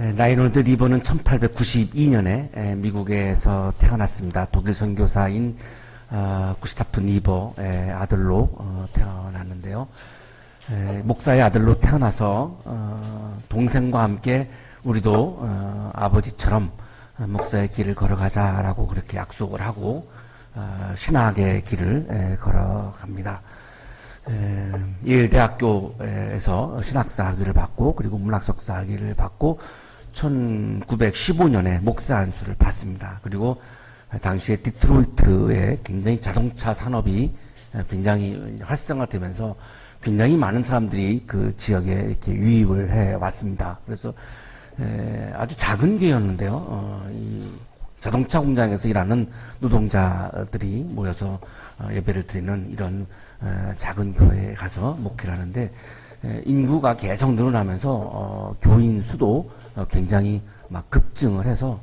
에, 라이놀드 리버는 1892년에 미국에서 태어났습니다. 독일 선교사인 어, 구스타프 리버의 아들로 어, 태어났는데요. 에, 목사의 아들로 태어나서 어, 동생과 함께 우리도 어, 아버지처럼 어, 목사의 길을 걸어가자라고 그렇게 약속을 하고 어, 신학의 길을 에, 걸어갑니다. 에, 예일대학교에서 신학사 학위를 받고 그리고 문학석사 학위를 받고 1915년에 목사 안수를 받습니다. 그리고 당시에 디트로이트의 굉장히 자동차 산업이 굉장히 활성화되면서 굉장히 많은 사람들이 그 지역에 이렇게 유입을 해 왔습니다. 그래서 에, 아주 작은 교회였는데요. 어, 이 자동차 공장에서 일하는 노동자들이 모여서 어, 예배를 드리는 이런 어, 작은 교회에 가서 목회를 하는데 에, 인구가 계속 늘어나면서 어, 교인 수도 어, 굉장히 막 급증을 해서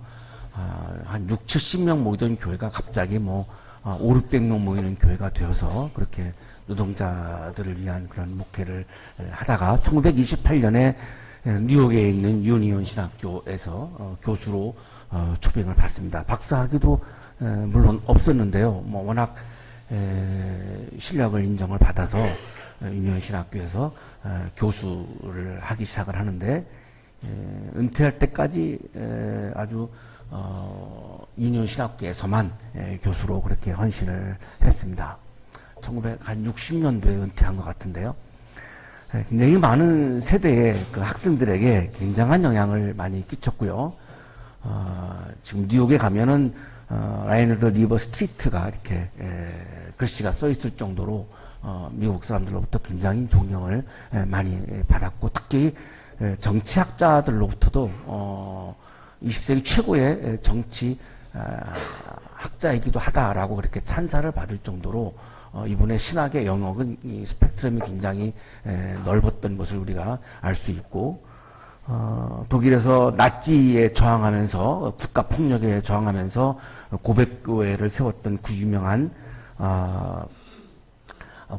아, 한 6, 70명 모이던 교회가 갑자기 뭐 아, 5, 600명 모이는 교회가 되어서 그렇게 노동자들을 위한 그런 목회를 에, 하다가 1928년에 뉴욕에 있는 유니온 신학교에서 어, 교수로 어, 초빙을 받습니다. 박사학위도 에, 물론 없었는데요. 뭐 워낙 에, 실력을 인정을 받아서 에, 유니온 신학교에서 에, 교수를 하기 시작을 하는데 에, 은퇴할 때까지 에, 아주 어, 유니온 신학교에서만 에, 교수로 그렇게 헌신을 했습니다. 1960년도에 은퇴한 것 같은데요. 에, 굉장히 많은 세대의 그 학생들에게 굉장한 영향을 많이 끼쳤고요. 어, 지금 뉴욕에 가면은 어, 라이너드 리버 스트리트가 이렇게 에, 글씨가 써 있을 정도로 어, 미국 사람들로부터 굉장히 존경을 에, 많이 에, 받았고 특히 에, 정치학자들로부터도 어, 20세기 최고의 에, 정치 아, 학자이기도 하다라고 그렇게 찬사를 받을 정도로 어, 이분의 신학의 영역은 이 스펙트럼이 굉장히 에, 넓었던 것을 우리가 알 수 있고 어, 독일에서 나치에 저항하면서 국가 폭력에 저항하면서 고백교회를 세웠던 그 유명한 어,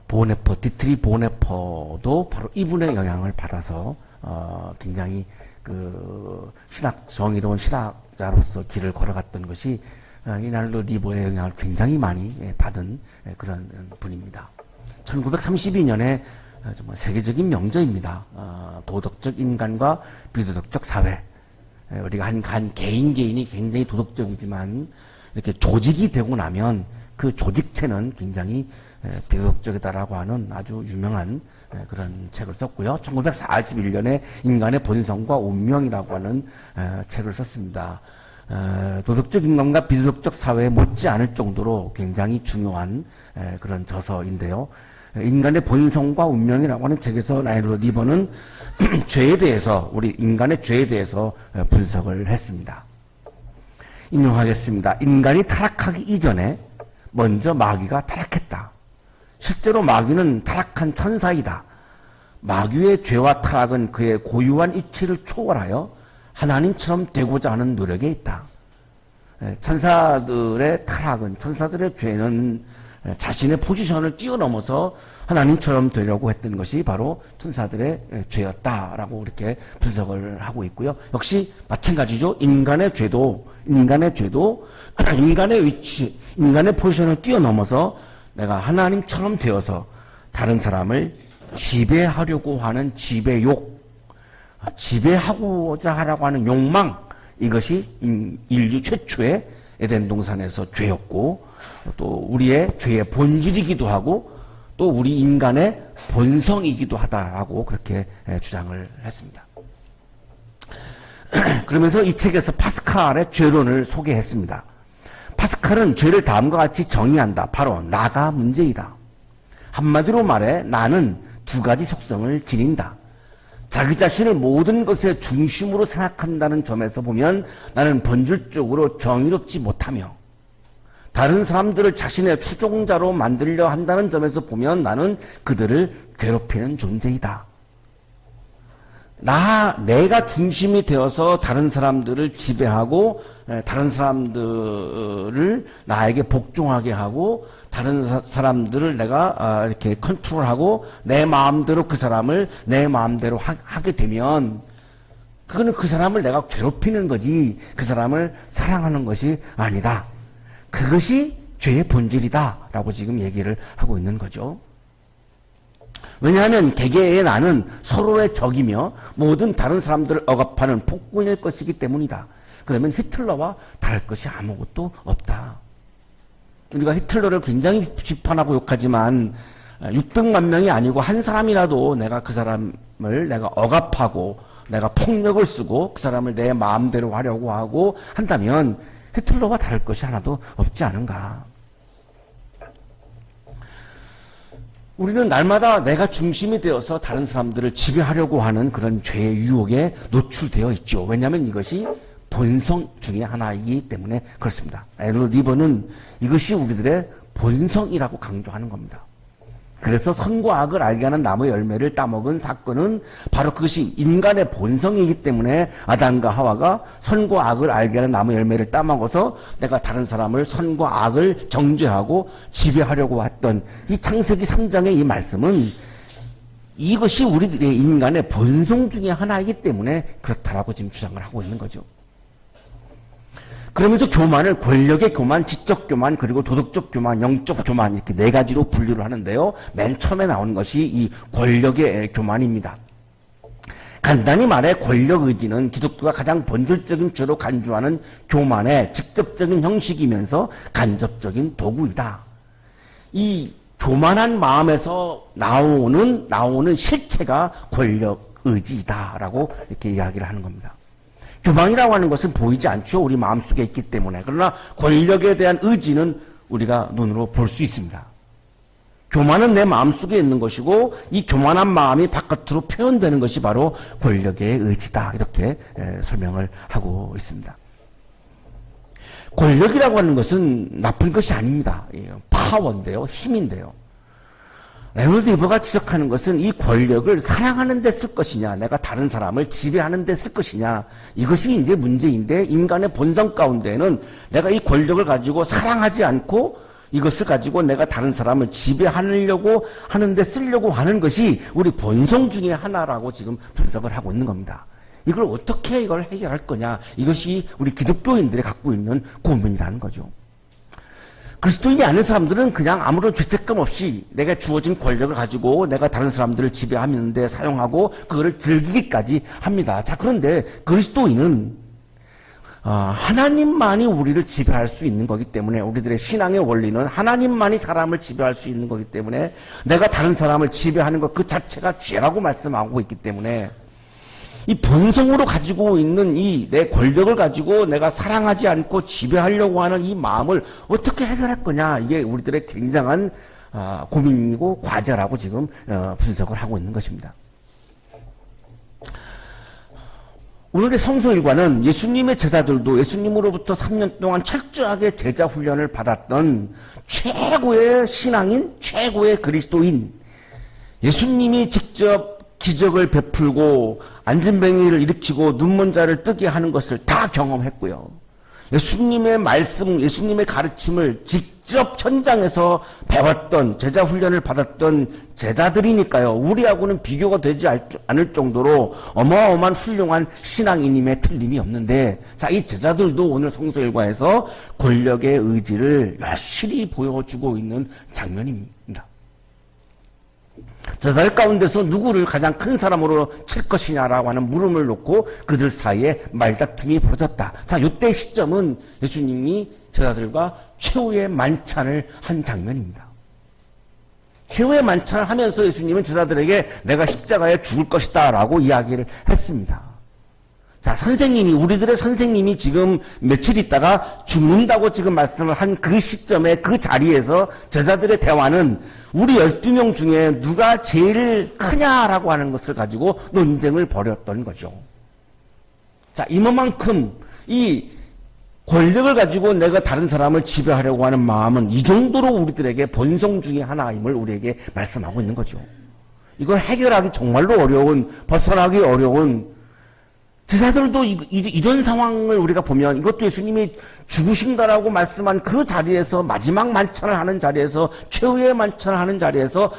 보네퍼 디트리 보네퍼도 바로 이분의 영향을 받아서 어, 굉장히 그 신학 정의로운 신학자로서 길을 걸어갔던 것이 어, 이날도 리버의 영향을 굉장히 많이 예, 받은 예, 그런 분입니다. 1932년에 어, 정말 세계적인 명저입니다. 어, 도덕적 인간과 비도덕적 사회. 에, 우리가 한, 한 개인 개인이 굉장히 도덕적이지만 이렇게 조직이 되고 나면 그 조직체는 굉장히 에, 비도덕적이다라고 하는 아주 유명한 에, 그런 책을 썼고요. 1941년에 인간의 본성과 운명이라고 하는 에, 책을 썼습니다. 에, 도덕적 인간과 비도덕적 사회에 못지 않을 정도로 굉장히 중요한 에, 그런 저서인데요. 인간의 본성과 운명이라고 하는 책에서 나이로 리버는 죄에 대해서 우리 인간의 죄에 대해서 분석을 했습니다. 인용하겠습니다. 인간이 타락하기 이전에 먼저 마귀가 타락했다. 실제로 마귀는 타락한 천사이다. 마귀의 죄와 타락은 그의 고유한 이치를 초월하여 하나님처럼 되고자 하는 노력에 있다. 천사들의 타락은 천사들의 죄는 자신의 포지션을 뛰어넘어서 하나님처럼 되려고 했던 것이 바로 천사들의 죄였다라고 이렇게 분석을 하고 있고요. 역시 마찬가지죠. 인간의 죄도 인간의 죄도 인간의 위치, 인간의 포지션을 뛰어넘어서 내가 하나님처럼 되어서 다른 사람을 지배하려고 하는 지배욕, 지배하고자 하라고 하는 욕망 이것이 인류 최초의 에덴 동산에서 죄였고 또 우리의 죄의 본질이기도 하고 또 우리 인간의 본성이기도 하다라고 그렇게 주장을 했습니다. 그러면서 이 책에서 파스칼의 죄론을 소개했습니다. 파스칼은 죄를 다음과 같이 정의한다. 바로 나가 문제이다. 한마디로 말해 나는 두 가지 속성을 지닌다. 자기 자신을 모든 것의 중심으로 생각한다는 점에서 보면 나는 본질적으로 정의롭지 못하며 다른 사람들을 자신의 추종자로 만들려 한다는 점에서 보면 나는 그들을 괴롭히는 존재이다. 나, 내가 중심이 되어서 다른 사람들을 지배하고, 다른 사람들을 나에게 복종하게 하고, 다른 사, 람들을 내가 아, 이렇게 컨트롤하고, 내 마음대로 그 사람을 내 마음대로 하, 게 되면, 그거는 그 사람을 내가 괴롭히는 거지 그 사람을 사랑하는 것이 아니다. 그것이 죄의 본질이다라고 지금 얘기를 하고 있는 거죠. 왜냐하면 개개의 나는 서로의 적이며 모든 다른 사람들을 억압하는 폭군일 것이기 때문이다. 그러면 히틀러와 다를 것이 아무것도 없다. 우리가 히틀러를 굉장히 비판하고 욕하지만 600만 명이 아니고 한 사람이라도 내가 그 사람을 내가 억압하고 내가 폭력을 쓰고 그 사람을 내 마음대로 하려고 하고 한다면 히틀러와 다를 것이 하나도 없지 않은가. 우리는 날마다 내가 중심이 되어서 다른 사람들을 지배하려고 하는 그런 죄의 유혹에 노출되어 있죠. 왜냐하면 이것이 본성 중의 하나이기 때문에 그렇습니다. 에르 리버는 이것이 우리들의 본성이라고 강조하는 겁니다. 그래서 선과 악을 알게 하는 나무의 열매를 따먹은 사건은 바로 그것이 인간의 본성이기 때문에 아담과 하와가 선과 악을 알게 하는 나무 열매를 따먹어서 내가 다른 사람을 선과 악을 정죄하고 지배하려고 했던 이 창세기 3장의 이 말씀은 이것이 우리들의 인간의 본성 중의 하나이기 때문에 그렇다라고 지금 주장을 하고 있는 거죠. 그러면서 교만을 권력의 교만, 지적 교만, 그리고 도덕적 교만, 영적 교만 이렇게 네 가지로 분류를 하는데요. 맨 처음에 나오는 것이 이 권력의 교만입니다. 간단히 말해 권력 의지는 기독교가 가장 본질적인 죄로 간주하는 교만의 직접적인 형식이면서 간접적인 도구이다. 이 교만한 마음에서 나오는 나오는 실체가 권력 의지이다라고 이렇게 이야기를 하는 겁니다. 교만이라고 하는 것은 보이지 않죠. 우리 마음속에 있기 때문에. 그러나 권력에 대한 의지는 우리가 눈으로 볼 수 있습니다. 교만은 내 마음속에 있는 것이고 이 교만한 마음이 바깥으로 표현되는 것이 바로 권력의 의지다. 이렇게 설명을 하고 있습니다. 권력이라고 하는 것은 나쁜 것이 아닙니다. 파워인데요. 힘인데요. 이버가 지적하는 것은 이 권력을 사랑하는 데 쓸 것이냐, 내가 다른 사람을 지배하는 데 쓸 것이냐, 이것이 이제 문제인데, 인간의 본성 가운데는 내가 이 권력을 가지고 사랑하지 않고, 이것을 가지고 내가 다른 사람을 지배하려고 하는데 쓰려고 하는 것이 우리 본성 중의 하나라고 지금 분석을 하고 있는 겁니다. 이걸 어떻게 이걸 해결할 거냐, 이것이 우리 기독교인들이 갖고 있는 고민이라는 거죠. 그리스도인이 아닌 사람들은 그냥 아무런 죄책감 없이 내가 주어진 권력을 가지고 내가 다른 사람들을 지배하는데 사용하고 그거를 즐기기까지 합니다. 자, 그런데 그리스도인은 어, 하나님만이 우리를 지배할 수 있는 거기 때문에 우리들의 신앙의 원리는 하나님만이 사람을 지배할 수 있는 거기 때문에 내가 다른 사람을 지배하는 것 그 자체가 죄라고 말씀하고 있기 때문에 이 본성으로 가지고 있는 이 내 권력을 가지고 내가 사랑하지 않고 지배하려고 하는 이 마음을 어떻게 해결할 거냐 이게 우리들의 굉장한 아, 고민이고 과제라고 지금 어, 분석을 하고 있는 것입니다. 오늘의 성소 일과는 예수님의 제자들도 예수님으로부터 3년 동안 철저하게 제자 훈련을 받았던 최고의 신앙인, 최고의 그리스도인, 예수님이 직접 기적을 베풀고 안진뱅이를 일으키고 눈먼 자를 뜨게 하는 것을 다 경험했고요. 예수님의 말씀, 예수님의 가르침을 직접 현장에서 배웠던 제자 훈련을 받았던 제자들이니까요. 우리하고는 비교가 되지 않을 정도로 어마어마한 훌륭한 신앙인임에 틀림이 없는데 자, 이 제자들도 오늘 성소일과에서 권력의 의지를 열실히 보여주고 있는 장면입니다. 저들 가운데서 누구를 가장 큰 사람으로 칠 것이냐라고 하는 물음을 놓고 그들 사이에 말다툼이 벌어졌다. 자, 이때 시점은 예수님이 제자들과 최후의 만찬을 한 장면입니다. 최후의 만찬을 하면서 예수님은 제자들에게 내가 십자가에 죽을 것이다 라고 이야기를 했습니다. 자, 선생님이, 우리들의 선생님이 지금 며칠 있다가 죽는다고 지금 말씀을 한 그 시점에 그 자리에서 제자들의 대화는 우리 12명 중에 누가 제일 크냐라고 하는 것을 가지고 논쟁을 벌였던 거죠. 자, 이만큼 이 권력을 가지고 내가 다른 사람을 지배하려고 하는 마음은 이 정도로 우리들에게 본성 중의 하나임을 우리에게 말씀하고 있는 거죠. 이걸 해결하기 정말로 어려운, 벗어나기 어려운 제자들도 이, 이, 런 상황을 우리가 보면 이것도 예수님이 죽으신다라고 말씀한 그 자리에서 마지막 만찬을 하는 자리에서 최후의 만찬을 하는 자리에서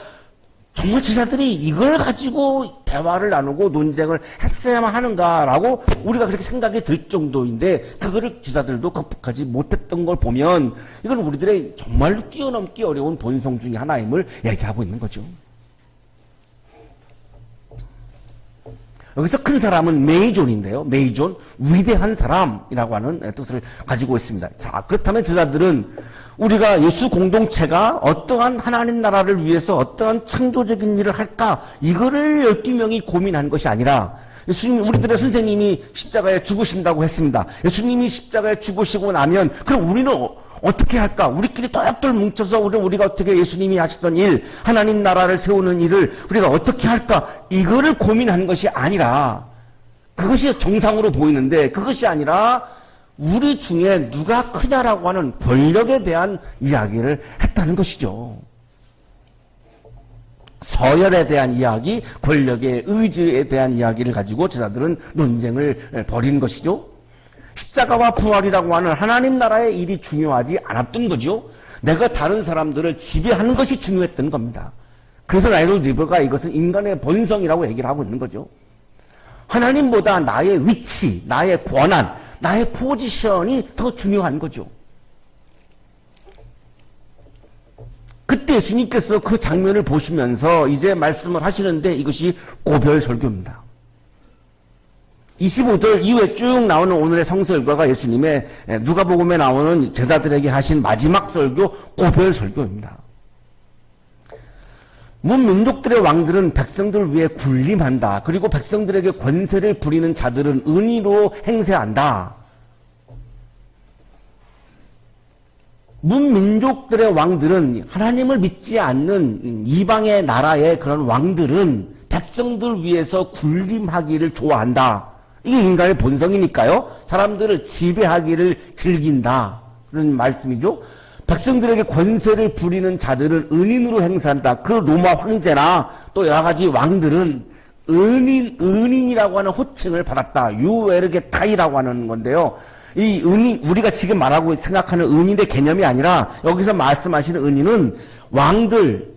정말 지사들이 이걸 가지고 대화를 나누고 논쟁을 했어야만 하는가라고 우리가 그렇게 생각이 들 정도인데 그거를 지사들도 극복하지 못했던 걸 보면 이건 우리들의 정말로 뛰어넘기 어려운 본성 중의 하나임을 얘기하고 있는 거죠. 여기서 큰 사람은 메이존인데요. 메이존, 위대한 사람이라고 하는 뜻을 가지고 있습니다. 자, 그렇다면 제자들은 우리가 예수 공동체가 어떠한 하나님 나라를 위해서 어떠한 창조적인 일을 할까, 이거를 12명이 고민한 것이 아니라 예수님, 우리들의 선생님이 십자가에 죽으신다고 했습니다. 예수님이 십자가에 죽으시고 나면, 그럼 우리는 어- 어떻게 할까? 우리끼리 똘똘 뭉쳐서 우리, 우리가 어떻게 예수님이 하시던 일, 하나님 나라를 세우는 일을 우리가 어떻게 할까? 이거를 고민한 것이 아니라, 그것이 정상으로 보이는데, 그것이 아니라, 우리 중에 누가 크냐라고 하는 권력에 대한 이야기를 했다는 것이죠. 서열에 대한 이야기, 권력의 의지에 대한 이야기를 가지고 제자들은 논쟁을 벌인 것이죠. 십자가와 부활이라고 하는 하나님 나라의 일이 중요하지 않았던 거죠. 내가 다른 사람들을 지배하는 것이 중요했던 겁니다. 그래서 라이놀 리버가 이것은 인간의 본성이라고 얘기를 하고 있는 거죠. 하나님보다 나의 위치, 나의 권한, 나의 포지션이 더 중요한 거죠. 그때 예수님께서 그 장면을 보시면서 이제 말씀을 하시는데 이것이 고별 설교입니다. 25절 이후에 쭉 나오는 오늘의 성설과가 예수님의 누가복음에 나오는 제자들에게 하신 마지막 설교 고별 설교입니다. 문 민족들의 왕들은 백성들 위해 군림한다. 그리고 백성들에게 권세를 부리는 자들은 은희로 행세한다. 문민족들의 왕들은 하나님을 믿지 않는 이방의 나라의 그런 왕들은 백성들 위해서 군림하기를 좋아한다. 이게 인간의 본성이니까요. 사람들을 지배하기를 즐긴다. 그런 말씀이죠. 백성들에게 권세를 부리는 자들은 은인으로 행사한다. 그 로마 황제나 또 여러 가지 왕들은 은인, 은인이라고 하는 호칭을 받았다. 유에르게타이라고 하는 건데요. 이 은인, 우리가 지금 말하고 생각하는 은인의 개념이 아니라 여기서 말씀하시는 은인은 왕들,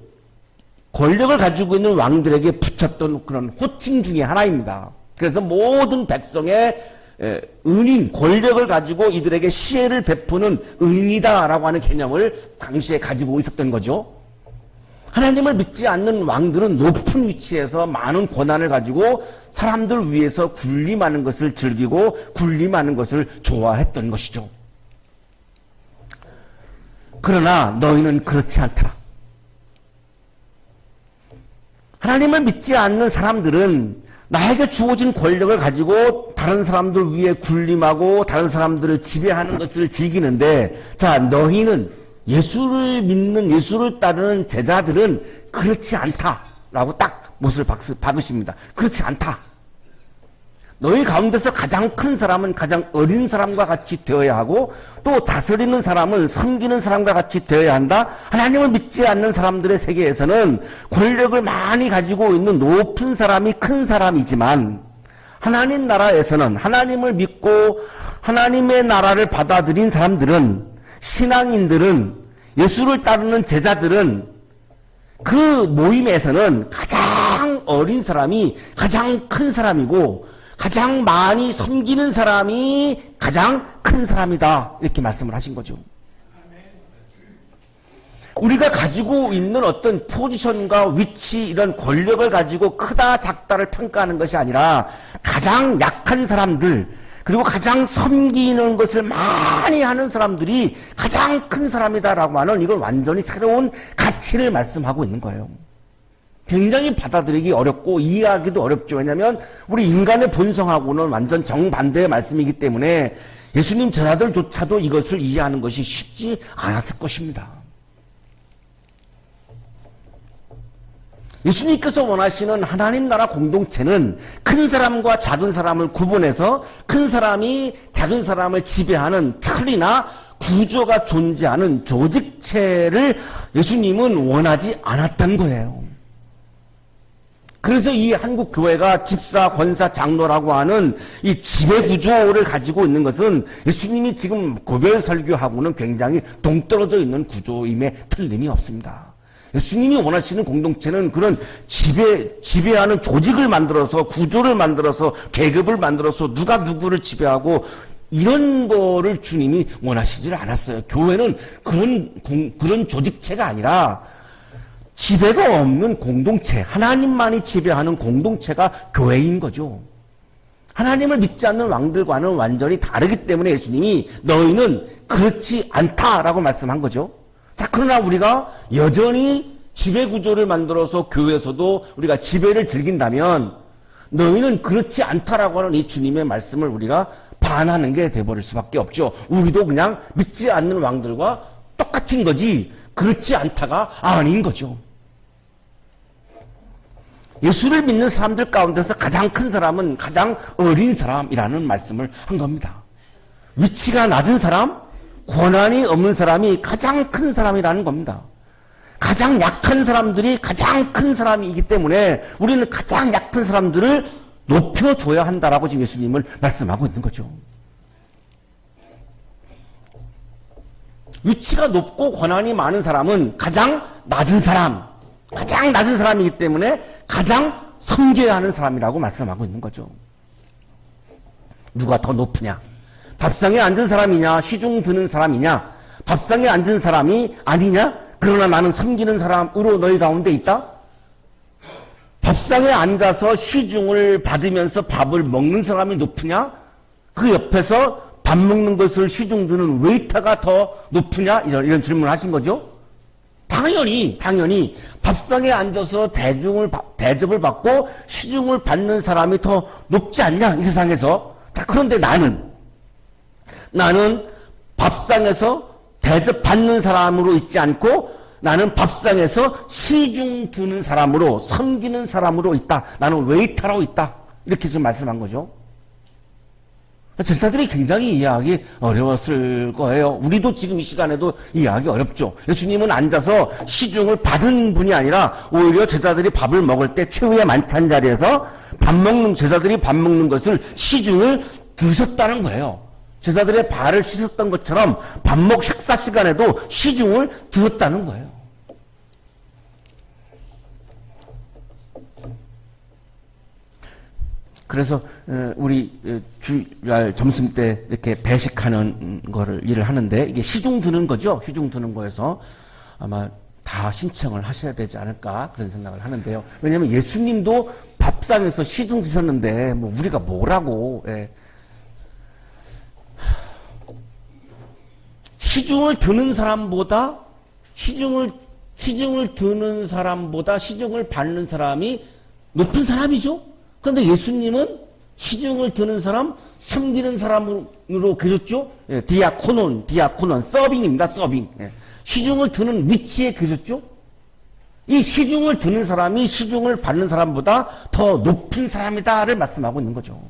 권력을 가지고 있는 왕들에게 붙였던 그런 호칭 중의 하나입니다. 그래서 모든 백성의 에, 은인, 권력을 가지고 이들에게 시혜를 베푸는 은이다라고 하는 개념을 당시에 가지고 있었던 거죠. 하나님을 믿지 않는 왕들은 높은 위치에서 많은 권한을 가지고 사람들 위해서 군림하는 것을 즐기고 군림하는 것을 좋아했던 것이죠. 그러나 너희는 그렇지 않다. 하나님을 믿지 않는 사람들은 나에게 주어진 권력을 가지고 다른 사람들 위해 군림하고 다른 사람들을 지배하는 것을 즐기는데 자 너희는 예수를 믿는 예수를 따르는 제자들은 그렇지 않다라고 딱 못을 박으십니다. 그렇지 않다. 너희 가운데서 가장 큰 사람은 가장 어린 사람과 같이 되어야 하고 또 다스리는 사람은 섬기는 사람과 같이 되어야 한다. 하나님을 믿지 않는 사람들의 세계에서는 권력을 많이 가지고 있는 높은 사람이 큰 사람이지만 하나님 나라에서는 하나님을 믿고 하나님의 나라를 받아들인 사람들은 신앙인들은 예수를 따르는 제자들은 그 모임에서는 가장 어린 사람이 가장 큰 사람이고 가장 많이 섬기는 사람이 가장 큰 사람이다. 이렇게 말씀을 하신 거죠. 우리가 가지고 있는 어떤 포지션과 위치, 이런 권력을 가지고 크다, 작다를 평가하는 것이 아니라 가장 약한 사람들, 그리고 가장 섬기는 것을 많이 하는 사람들이 가장 큰 사람이다라고 하는 이건 완전히 새로운 가치를 말씀하고 있는 거예요. 굉장히 받아들이기 어렵고 이해하기도 어렵죠. 왜냐하면 우리 인간의 본성하고는 완전 정반대의 말씀이기 때문에 예수님 제자들조차도 이것을 이해하는 것이 쉽지 않았을 것입니다. 예수님께서 원하시는 하나님 나라 공동체는 큰 사람과 작은 사람을 구분해서 큰 사람이 작은 사람을 지배하는 틀이나 구조가 존재하는 조직체를 예수님은 원하지 않았던 거예요. 그래서 이 한국 교회가 집사, 권사, 장로라고 하는 이 지배 구조를 가지고 있는 것은 예수님이 지금 고별 설교하고는 굉장히 동떨어져 있는 구조임에 틀림이 없습니다. 예수님이 원하시는 공동체는 그런 지배, 지배하는 조직을 만들어서 구조를 만들어서 계급을 만들어서 누가 누구를 지배하고 이런 거를 주님이 원하시질 않았어요. 교회는 그런, 공- 그런 조직체가 아니라 지배가 없는 공동체, 하나님만이 지배하는 공동체가 교회인 거죠. 하나님을 믿지 않는 왕들과는 완전히 다르기 때문에 예수님이 너희는 그렇지 않다라고 말씀한 거죠. 자, 그러나 우리가 여전히 지배 구조를 만들어서 교회에서도 우리가 지배를 즐긴다면 너희는 그렇지 않다라고 하는 이 주님의 말씀을 우리가 반하는 게 돼버릴 수밖에 없죠. 우리도 그냥 믿지 않는 왕들과 똑같은 거지 그렇지 않다가 아닌 거죠. 예수를 믿는 사람들 가운데서 가장 큰 사람은 가장 어린 사람이라는 말씀을 한 겁니다. 위치가 낮은 사람, 권한이 없는 사람이 가장 큰 사람이라는 겁니다. 가장 약한 사람들이 가장 큰 사람이기 때문에 우리는 가장 약한 사람들을 높여줘야 한다라고 지금 예수님을 말씀하고 있는 거죠. 위치가 높고 권한이 많은 사람은 가장 낮은 사람, 가장 낮은 사람이기 때문에 가장 섬겨야 하는 사람이라고 말씀하고 있는 거죠. 누가 더 높으냐? 밥상에 앉은 사람이냐? 시중 드는 사람이냐? 밥상에 앉은 사람이 아니냐? 그러나 나는 섬기는 사람으로 너희 가운데 있다? 밥상에 앉아서 시중을 받으면서 밥을 먹는 사람이 높으냐? 그 옆에서 밥 먹는 것을 시중 드는 웨이터가 더 높으냐? 이런, 이런 질문을 하신 거죠? 당연히, 당연히 밥상에 앉아서 대중을, 받- 대접을 받고 시중을 받는 사람이 더 높지 않냐? 이 세상에서. 자, 그런데 나는, 나는 밥상에서 대접받는 사람으로 있지 않고 나는 밥상에서 시중 드는 사람으로 섬기는 사람으로 있다. 나는 웨이터로 있다. 이렇게 지금 말씀한 거죠. 제사들이 굉장히 이해하기 어려웠을 거예요. 우리도 지금 이 시간에도 이해하기 어렵죠. 예수님은 앉아서 시중을 받은 분이 아니라 오히려 제자들이 밥을 먹을 때 최후의 만찬 자리에서 밥 먹는 제자들이 밥 먹는 것을 시중을 드셨다는 거예요. 제자들의 발을 씻었던 것처럼 밥 먹 식사 시간에도 시중을 드었다는 거예요. 그래서 어, 우리 어, 주일 점심 때 이렇게 배식하는 거를 일을 하는데 이게 시중 드는 거죠. 시중 드는 거에서 아마 다 신청을 하셔야 되지 않을까 그런 생각을 하는데요. 왜냐하면 예수님도 밥상에서 시중 드셨는데 뭐 우리가 뭐라고 예. 시중을 드는 사람보다 시중을 시중을 드는 사람보다 시중을 받는 사람이 높은 사람이죠. 그런데 예수님은 시중을 드는 사람, 섬기는 사람으로 계셨죠. 예, 디아코논, 디아코논, 서빙입니다. 서빙. 예. 시중을 드는 위치에 계셨죠. 이 시중을 드는 사람이 시중을 받는 사람보다 더 높은 사람이다를 말씀하고 있는 거죠.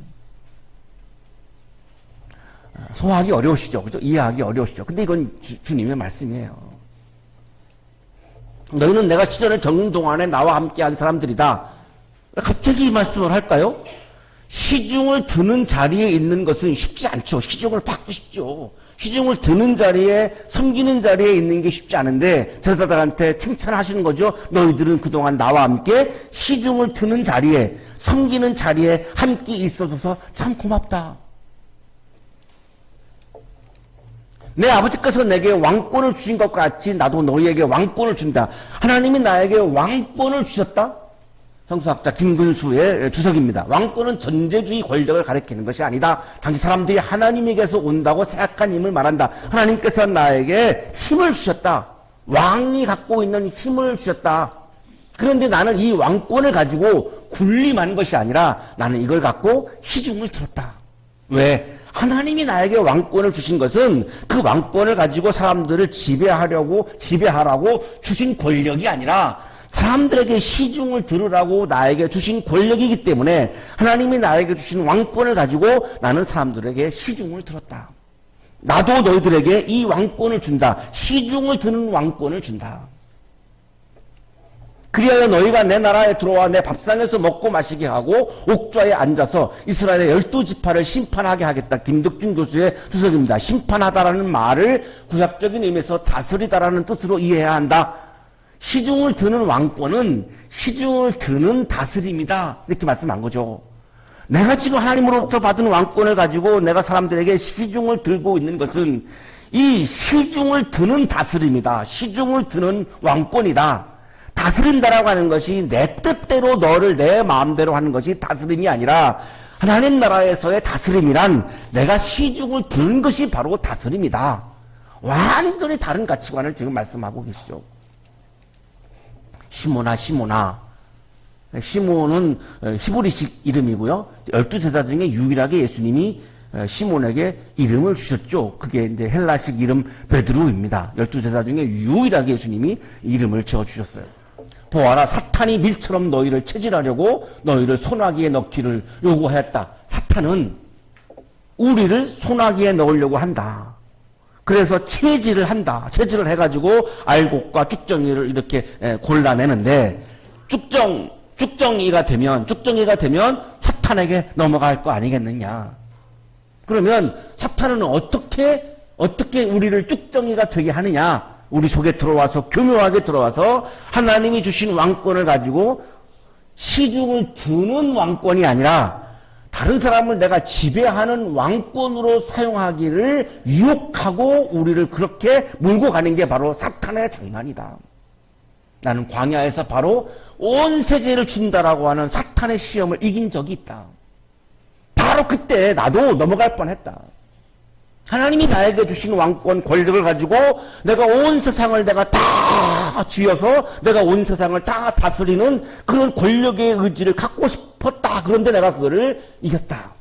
소화하기 어려우시죠? 그죠? 이해하기 어려우시죠? 근데 이건 주, 님의 말씀이에요. 너희는 내가 시전을 적는 동안에 나와 함께 한 사람들이다. 갑자기 이 말씀을 할까요? 시중을 드는 자리에 있는 것은 쉽지 않죠. 시중을 받고 싶죠. 시중을 드는 자리에, 섬기는 자리에 있는 게 쉽지 않은데, 제자들한테 칭찬하시는 거죠. 너희들은 그동안 나와 함께 시중을 드는 자리에, 섬기는 자리에 함께 있어줘서 참 고맙다. 내 아버지께서 내게 왕권을 주신 것 같이 나도 너희에게 왕권을 준다. 하나님이 나에게 왕권을 주셨다? 성수학자 김근수의 주석입니다. 왕권은 전제주의 권력을 가리키는 것이 아니다. 당시 사람들이 하나님에게서 온다고 생각한 힘을 말한다. 하나님께서 나에게 힘을 주셨다. 왕이 갖고 있는 힘을 주셨다. 그런데 나는 이 왕권을 가지고 군림한 것이 아니라 나는 이걸 갖고 시중을 들었다. 왜? 하나님이 나에게 왕권을 주신 것은 그 왕권을 가지고 사람들을 지배하려고, 지배하라고 주신 권력이 아니라 사람들에게 시중을 들으라고 나에게 주신 권력이기 때문에 하나님이 나에게 주신 왕권을 가지고 나는 사람들에게 시중을 들었다. 나도 너희들에게 이 왕권을 준다. 시중을 드는 왕권을 준다. 그리하여 너희가 내 나라에 들어와 내 밥상에서 먹고 마시게 하고 옥좌에 앉아서 이스라엘의 열두 지파를 심판하게 하겠다. 김덕준 교수의 주석입니다. 심판하다라는 말을 구약적인 의미에서 다스리다라는 뜻으로 이해해야 한다. 시중을 드는 왕권은 시중을 드는 다스림이다. 이렇게 말씀한 거죠. 내가 지금 하나님으로부터 받은 왕권을 가지고 내가 사람들에게 시중을 들고 있는 것은 이 시중을 드는 다스림이다. 시중을 드는 왕권이다. 다스린다라고 하는 것이 내 뜻대로 너를 내 마음대로 하는 것이 다스림이 아니라 하나님 나라에서의 다스림이란 내가 시중을 드는 것이 바로 다스림이다. 완전히 다른 가치관을 지금 말씀하고 계시죠. 시모나 시모나 시몬은 어, 히브리식 이름이고요. 열두 제자 중에 유일하게 예수님이 어, 시몬에게 이름을 주셨죠. 그게 이제 헬라식 이름 베드로입니다. 열두 제자 중에 유일하게 예수님이 이름을 지어 주셨어요. 보아라 사탄이 밀처럼 너희를 체질하려고 너희를 소나기에 넣기를 요구하였다. 사탄은 우리를 소나기에 넣으려고 한다. 그래서 체질을 한다. 체질을 해가지고 알곡과 쭉정이를 이렇게 에, 골라내는데 쭉정 쭉정이가 되면 쭉정이가 되면 사탄에게 넘어갈 거 아니겠느냐. 그러면 사탄은 어떻게 어떻게 우리를 쭉정이가 되게 하느냐? 우리 속에 들어와서 교묘하게 들어와서 하나님이 주신 왕권을 가지고 시중을 두는 왕권이 아니라 다른 사람을 내가 지배하는 왕권으로 사용하기를 유혹하고 우리를 그렇게 몰고 가는 게 바로 사탄의 장난이다. 나는 광야에서 바로 온 세계를 준다라고 하는 사탄의 시험을 이긴 적이 있다. 바로 그때 나도 넘어갈 뻔했다. 하나님이 나에게 주신 왕권 권력을 가지고 내가 온 세상을 내가 다 쥐어서 내가 온 세상을 다 다스리는 그런 권력의 의지를 갖고 싶었다. 그런데 내가 그거를 이겼다.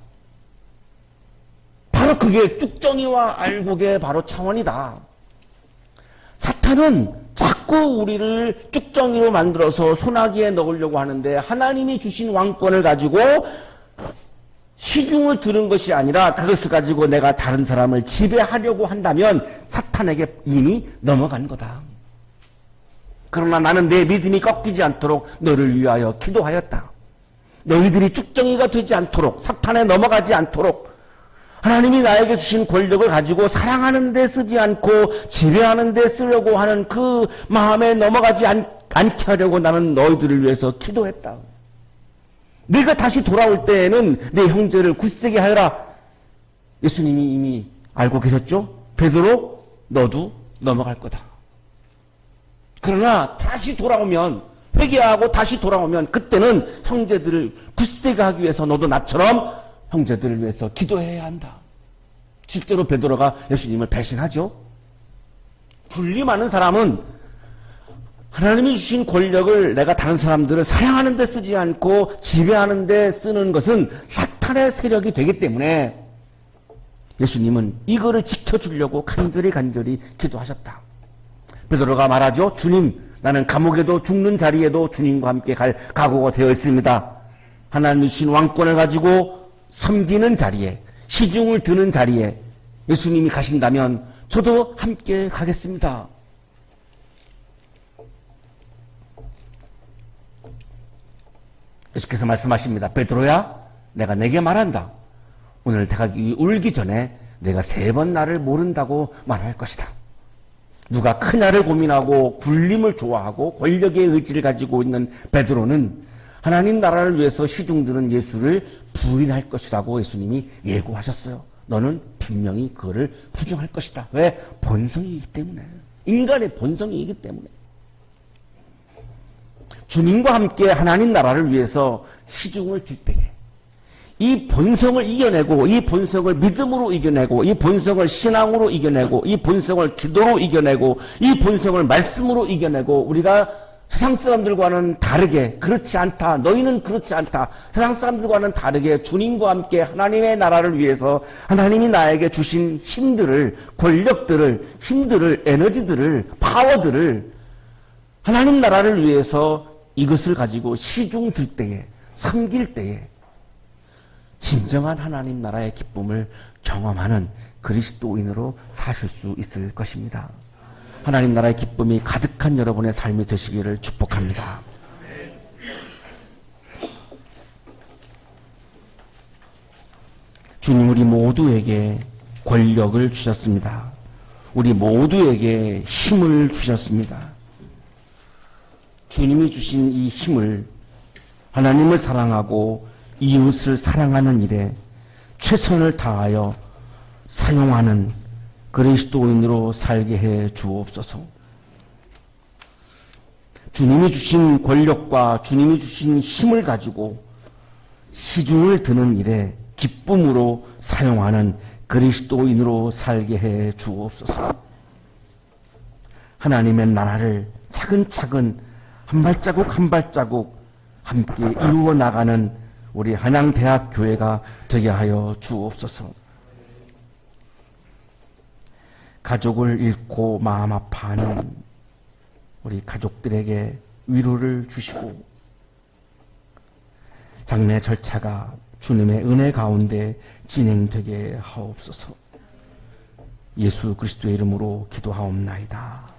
바로 그게 쭉정이와 알곡의 바로 차원이다. 사탄은 자꾸 우리를 쭉정이로 만들어서 소나기에 넣으려고 하는데 하나님이 주신 왕권을 가지고 시중을 들은 것이 아니라 그것을 가지고 내가 다른 사람을 지배하려고 한다면 사탄에게 이미 넘어간 거다. 그러나 나는 내 믿음이 꺾이지 않도록 너를 위하여 기도하였다. 너희들이 쭉정이가 되지 않도록 사탄에 넘어가지 않도록 하나님이 나에게 주신 권력을 가지고 사랑하는 데 쓰지 않고 지배하는 데 쓰려고 하는 그 마음에 넘어가지 않, 않게 하려고 나는 너희들을 위해서 기도했다. 네가 다시 돌아올 때에는 내 형제를 굳세게 하여라. 예수님이 이미 알고 계셨죠? 베드로 너도 넘어갈 거다. 그러나 다시 돌아오면 회개하고 다시 돌아오면 그때는 형제들을 굳세게 하기 위해서 너도 나처럼 형제들을 위해서 기도해야 한다. 실제로 베드로가 예수님을 배신하죠. 군림하는 사람은 하나님이 주신 권력을 내가 다른 사람들을 사랑하는 데 쓰지 않고 지배하는 데 쓰는 것은 사탄의 세력이 되기 때문에 예수님은 이거를 지켜주려고 간절히 간절히 기도하셨다. 베드로가 말하죠. 주님, 나는 감옥에도 죽는 자리에도 주님과 함께 갈 각오가 되어 있습니다. 하나님 주신 왕권을 가지고 섬기는 자리에, 시중을 드는 자리에 예수님이 가신다면 저도 함께 가겠습니다. 예수께서 말씀하십니다. 베드로야, 내가 내게 말한다. 오늘 내가 울기 전에 내가 세 번 나를 모른다고 말할 것이다. 누가 크냐를 고민하고 굴림을 좋아하고 권력의 의지를 가지고 있는 베드로는 하나님 나라를 위해서 시중드는 예수를 부인할 것이라고 예수님이 예고하셨어요. 너는 분명히 그거를 부정할 것이다. 왜? 본성이기 때문에. 인간의 본성이기 때문에. 주님과 함께 하나님 나라를 위해서 시중을 줄 때에 이 본성을 이겨내고 이 본성을 믿음으로 이겨내고 이 본성을 신앙으로 이겨내고 이 본성을 기도로 이겨내고 이 본성을 말씀으로 이겨내고 우리가 세상 사람들과는 다르게 그렇지 않다. 너희는 그렇지 않다. 세상 사람들과는 다르게 주님과 함께 하나님의 나라를 위해서 하나님이 나에게 주신 힘들을 권력들을 힘들을 에너지들을 파워들을 하나님 나라를 위해서 이것을 가지고 시중 들 때에 섬길 때에 진정한 하나님 나라의 기쁨을 경험하는 그리스도인으로 사실 수 있을 것입니다. 하나님 나라의 기쁨이 가득한 여러분의 삶이 되시기를 축복합니다. 주님 우리 모두에게 권력을 주셨습니다. 우리 모두에게 힘을 주셨습니다. 주님이 주신 이 힘을 하나님을 사랑하고 이웃을 사랑하는 일에 최선을 다하여 사용하는 그리스도인으로 살게 해 주옵소서. 주님이 주신 권력과 주님이 주신 힘을 가지고 시중을 드는 일에 기쁨으로 사용하는 그리스도인으로 살게 해 주옵소서. 하나님의 나라를 차근차근 한 발자국 한 발자국 함께 이루어 나가는 우리 한양대학 교회가 되게 하여 주옵소서. 가족을 잃고 마음 아파하는 우리 가족들에게 위로를 주시고 장례 절차가 주님의 은혜 가운데 진행되게 하옵소서. 예수 그리스도의 이름으로 기도하옵나이다.